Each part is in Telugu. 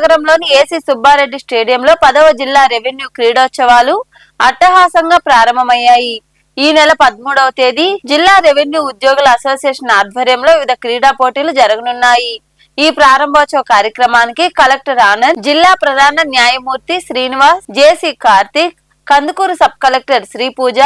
నగరంలోని ఏసీ సుబ్బారెడ్డి స్టేడియంలో పదవ జిల్లా రెవెన్యూ క్రీడోత్సవాలు అట్టహాసంగా ప్రారంభమయ్యాయి. ఈ నెల పదమూడవ తేదీ జిల్లా రెవెన్యూ ఉద్యోగుల అసోసియేషన్ ఆధ్వర్యంలో వివిధ క్రీడా పోటీలు జరగనున్నాయి. ఈ ప్రారంభోత్సవ కార్యక్రమానికి కలెక్టర్ ఆనంద్ జిల్లా ప్రధాన న్యాయమూర్తి Srinivas JC Karthik Kandukur sub collector Sri Puja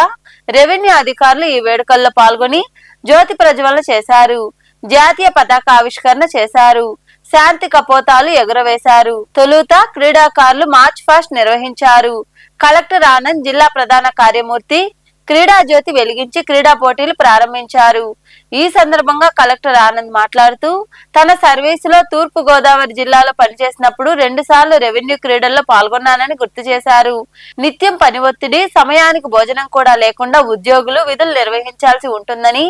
revenue అధికారులు ఈ వేడుకల్లో పాల్గొని జ్యోతి ప్రజ్వలన చేశారు. జాతీయ పతాక ఆవిష్కరణ చేశారు. శాంతి కపోతాలు ఎగురవేశారు. తొలుత క్రీడాకారులు మార్చ్ ఫాస్ట్ నిర్వహించారు. కలెక్టర్ ఆనంద్ జిల్లా ప్రధాన కార్యమూర్తి క్రీడా జ్యోతి వెలిగించి క్రీడా పోటీలు ప్రారంభించారు. ఈ సందర్భంగా కలెక్టర్ ఆనంద్ మాట్లాడుతూ తన సర్వీసులో తూర్పు గోదావరి జిల్లాలో పనిచేసినప్పుడు రెండు సార్లు రెవెన్యూ క్రీడల్లో పాల్గొన్నానని గుర్తు చేశారు. నిత్యం పని ఒత్తిడి సమయానికి భోజనం కూడా లేకుండా ఉద్యోగులు విధులు నిర్వహించాల్సి ఉంటుందని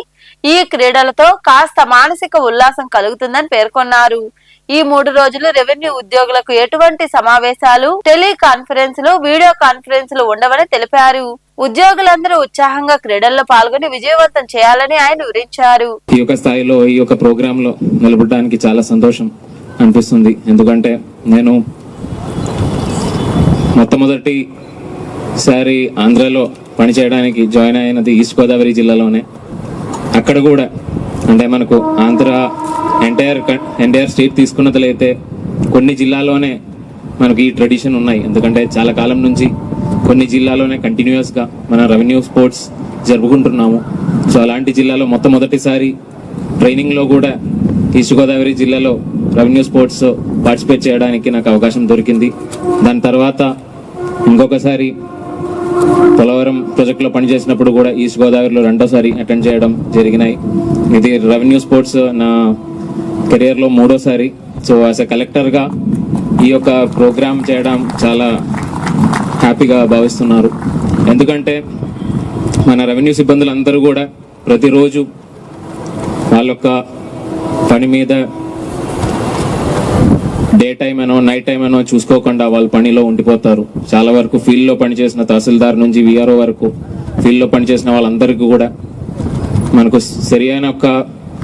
ఈ క్రీడలతో కాస్త మానసిక ఉల్లాసం కలుగుతుందని పేర్కొన్నారు. ఈ మూడు రోజులు రెవెన్యూ ఉద్యోగులకు ఎటువంటి సమావేశాలు టెలికాన్ఫరెన్సులు వీడియో కాన్ఫరెన్సులు ఉండవని తెలిపారు. ఉద్యోగులందరూ ఉత్సాహంగా క్రీడల్లో పాల్గొని విజయవంతం చేయాలని ఆయన వివరించారు. ఈ యొక్క స్థాయిలో ఈ యొక్క ప్రోగ్రామ్లో నిలబడడానికి చాలా సంతోషం అనిపిస్తుంది. ఎందుకంటే నేను మొట్టమొదటి సారి ఆంధ్రాలో పనిచేయడానికి జాయిన్ అయినది ఈస్ట్ గోదావరి జిల్లాలోనే. అక్కడ కూడా అంటే మనకు ఆంధ్ర ఎంటైర్ ఎంటైర్ స్టేట్ తీసుకున్నట్లయితే కొన్ని జిల్లాలోనే మనకు ఈ ట్రెడిషన్ ఉన్నాయి. ఎందుకంటే చాలా కాలం నుంచి కొన్ని జిల్లాలోనే కంటిన్యూస్గా మన రెవెన్యూ స్పోర్ట్స్ జరుపుకుంటున్నాము. సో అలాంటి జిల్లాలో మొట్టమొదటిసారి ట్రైనింగ్లో కూడా ఈస్ట్ గోదావరి జిల్లాలో రెవెన్యూ స్పోర్ట్స్ పార్టిసిపేట్ చేయడానికి నాకు అవకాశం దొరికింది. దాని తర్వాత ఇంకొకసారి పోలవరం ప్రాజెక్టులో పనిచేసినప్పుడు కూడా ఈస్ట్ గోదావరిలో రెండోసారి అటెండ్ చేయడం జరిగినాయి. ఇది రెవెన్యూ స్పోర్ట్స్ నా కెరియర్లో మూడోసారి. సో యాజ్ ఎ కలెక్టర్గా ఈ యొక్క ప్రోగ్రామ్ చేయడం చాలా హ్యాపీగా భావిస్తున్నారు. ఎందుకంటే మన రెవెన్యూ సిబ్బందులు అందరూ కూడా ప్రతిరోజు వాళ్ళ యొక్క పని మీద డే టైం అనో నైట్ టైం అనో చూసుకోకుండా వాళ్ళ పనిలో ఉండిపోతారు. చాలా వరకు ఫీల్డ్లో పనిచేసిన తహసీల్దార్ నుంచి విఆర్ఓ వరకు ఫీల్డ్లో పనిచేసిన వాళ్ళందరికీ కూడా మనకు సరి అయిన ఒక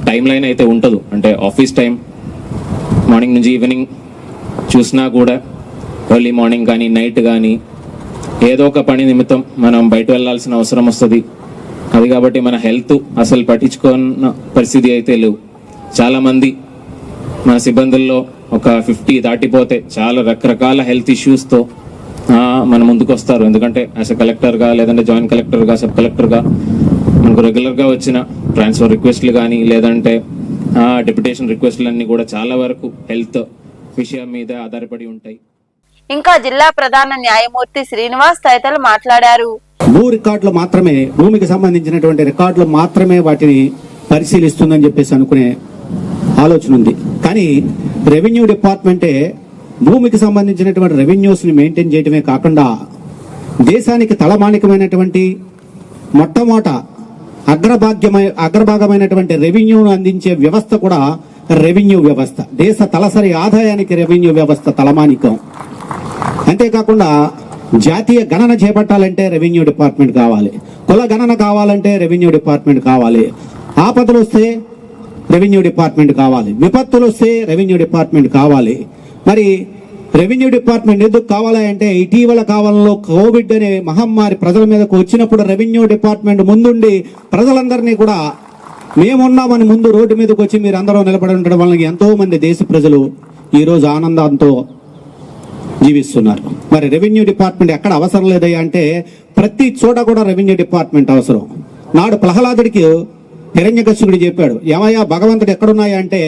టైం లైన్ అయితే ఉండదు అంటే ఆఫీస్ టైం మార్నింగ్ నుంచి ఈవినింగ్ చూసినా కూడా ఎర్లీ మార్నింగ్ కానీ నైట్ కానీ ఏదో ఒక పని నిమిత్తం మనం బయట వెళ్ళాల్సిన అవసరం వస్తుంది. అది కాబట్టి మన హెల్త్ అసలు పట్టించుకున్న పరిస్థితి అయితే లేవు. చాలామంది మన సిబ్బందుల్లో ఒక ఫిఫ్టీ దాటిపోతే చాలా రకరకాల హెల్త్ ఇష్యూస్తో మన ముందుకు వస్తారు ఎందుకంటే యాజ్ ఎ కలెక్టర్గా లేదంటే జాయింట్ కలెక్టర్గా సబ్ కలెక్టర్గా మనకు రెగ్యులర్గా వచ్చిన ట్రాన్స్ఫర్ రిక్వెస్ట్లు కానీ లేదంటే డిప్యుటేషన్ రిక్వెస్ట్లు అన్నీ కూడా చాలా వరకు హెల్త్ విషయం మీద ఆధారపడి ఉంటాయి. ఇంకా జిల్లా ప్రధాన న్యాయమూర్తి శ్రీనివాస్ తదితరులు మాట్లాడారు. భూ రికార్డులు మాత్రమే భూమికి సంబంధించినటువంటి రికార్డులు మాత్రమే వాటిని పరిశీలిస్తుందని చెప్పేసి అనుకునే ఆలోచన ఉంది. కానీ రెవెన్యూ డిపార్ట్మెంటే భూమికి సంబంధించినటువంటి రెవెన్యూస్ని మెయింటైన్ చేయడమే కాకుండా దేశానికి తలమానికమైనటువంటి మొట్టమొదట అగ్రభాగ్యమై అగ్రభాగమైనటువంటి రెవెన్యూను అందించే వ్యవస్థ కూడా రెవెన్యూ వ్యవస్థ. దేశ తలసరి ఆదాయానికి రెవెన్యూ వ్యవస్థ తలమానికం. అంతేకాకుండా జాతీయ గణన చేపట్టాలంటే రెవెన్యూ డిపార్ట్మెంట్ కావాలి. కుల గణన కావాలంటే రెవెన్యూ డిపార్ట్మెంట్ కావాలి. ఆపదలు వస్తే రెవెన్యూ డిపార్ట్మెంట్ కావాలి. విపత్తులు వస్తే రెవెన్యూ డిపార్ట్మెంట్ కావాలి. మరి రెవెన్యూ డిపార్ట్మెంట్ ఎందుకు కావాలి అంటే ఇటీవల కాలంలో కోవిడ్ అనే మహమ్మారి ప్రజల మీదకు వచ్చినప్పుడు రెవెన్యూ డిపార్ట్మెంట్ ముందుండి ప్రజలందరినీ కూడా మేమున్నామని ముందు రోడ్డు మీదకి వచ్చి మీరు అందరూ నిలబడి ఉండడం వలన ఎంతోమంది దేశ ప్రజలు ఈరోజు ఆనందంతో జీవిస్తున్నారు. మరి రెవెన్యూ డిపార్ట్మెంట్ ఎక్కడ అవసరం లేదయ్యా అంటే ప్రతి చోట కూడా రెవెన్యూ డిపార్ట్మెంట్ అవసరం. నాడు ప్రహ్లాదుడికి హిరణ్యకశ్యపుడు చెప్పాడు ఏమయ్యా భగవంతుడు ఎక్కడున్నాయా అంటే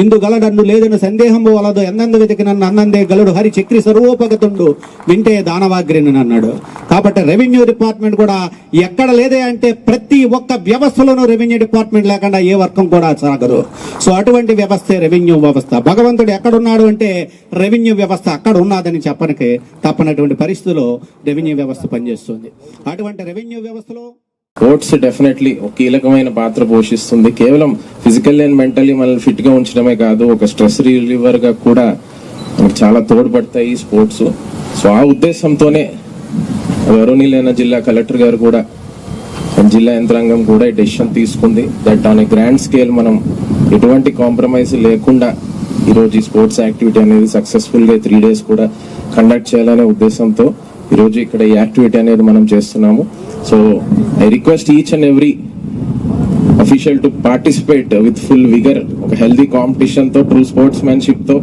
ఇందు గలడన్ను లేదని సందేహం వలదు ఎందందు వెతికి నన్ను అన్నందే గలడు హరి చక్రి సర్వోపగతుండు వింటే దానవాగ్రిని అన్నాడు. కాబట్టి రెవెన్యూ డిపార్ట్మెంట్ కూడా ఎక్కడ లేదే అంటే ప్రతి ఒక్క వ్యవస్థలోనూ రెవెన్యూ డిపార్ట్మెంట్ లేకుండా ఏ వర్గం కూడా సాగదు. సో అటువంటి వ్యవస్థే రెవెన్యూ వ్యవస్థ. భగవంతుడు ఎక్కడున్నాడు అంటే రెవెన్యూ వ్యవస్థ అక్కడ ఉన్నదని చెప్పడానికి తప్పనటువంటి పరిస్థితిలో రెవెన్యూ వ్యవస్థ పనిచేస్తుంది. అటువంటి రెవెన్యూ వ్యవస్థలో స్పోర్ట్స్ డెఫినెట్లీ ఒక కీలకమైన పాత్ర పోషిస్తుంది. కేవలం ఫిజికల్ అండ్ మెంటల్లీ మనల్ని ఫిట్గా ఉంచడమే కాదు ఒక స్ట్రెస్ రిలీవర్గా కూడా మనకు చాలా తోడ్పడతాయి స్పోర్ట్స్. సో ఆ ఉద్దేశంతోనే గౌరవనీయులైన జిల్లా కలెక్టర్ గారు కూడా జిల్లా యంత్రాంగం కూడా ఈ డెసిషన్ తీసుకుంది. That on a grand scale మనం ఎటువంటి కాంప్రమైజ్ లేకుండా ఈరోజు ఈ స్పోర్ట్స్ యాక్టివిటీ అనేది సక్సెస్ఫుల్గా త్రీ డేస్ కూడా కండక్ట్ చేయాలనే ఉద్దేశంతో ఈ రోజు ఇక్కడ ఈ యాక్టివిటీ అనేది మనం చేస్తున్నాము. So I request each and every official to participate with full vigour ఒక హెల్దీ కాంపిటీషన్తో ట్రూ స్పోర్ట్స్ మ్యాన్షిప్తో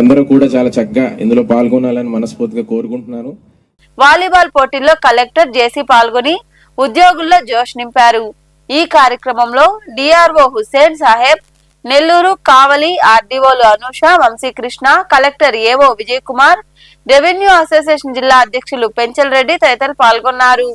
అందరూ కూడా చాలా చక్కగా ఇందులో పాల్గొనాలని మనస్ఫూర్తిగా కోరుకుంటున్నాను. వాలీబాల్ పోటీల్లో కలెక్టర్ జేసీ పాల్గొని ఉద్యోగుల్లో జోష్ నింపారు. ఈ కార్యక్రమంలో డిఆర్ఓ హుసేన్ సాహెబ్ నెల్లూరు కావలి ఆర్డీఓలు Anusha Vamsikrishna collector AO Vijay Kumar revenue association జిల్లా అధ్యక్షులు పెంచల్ రెడ్డి తదితరులు పాల్గొన్నారు.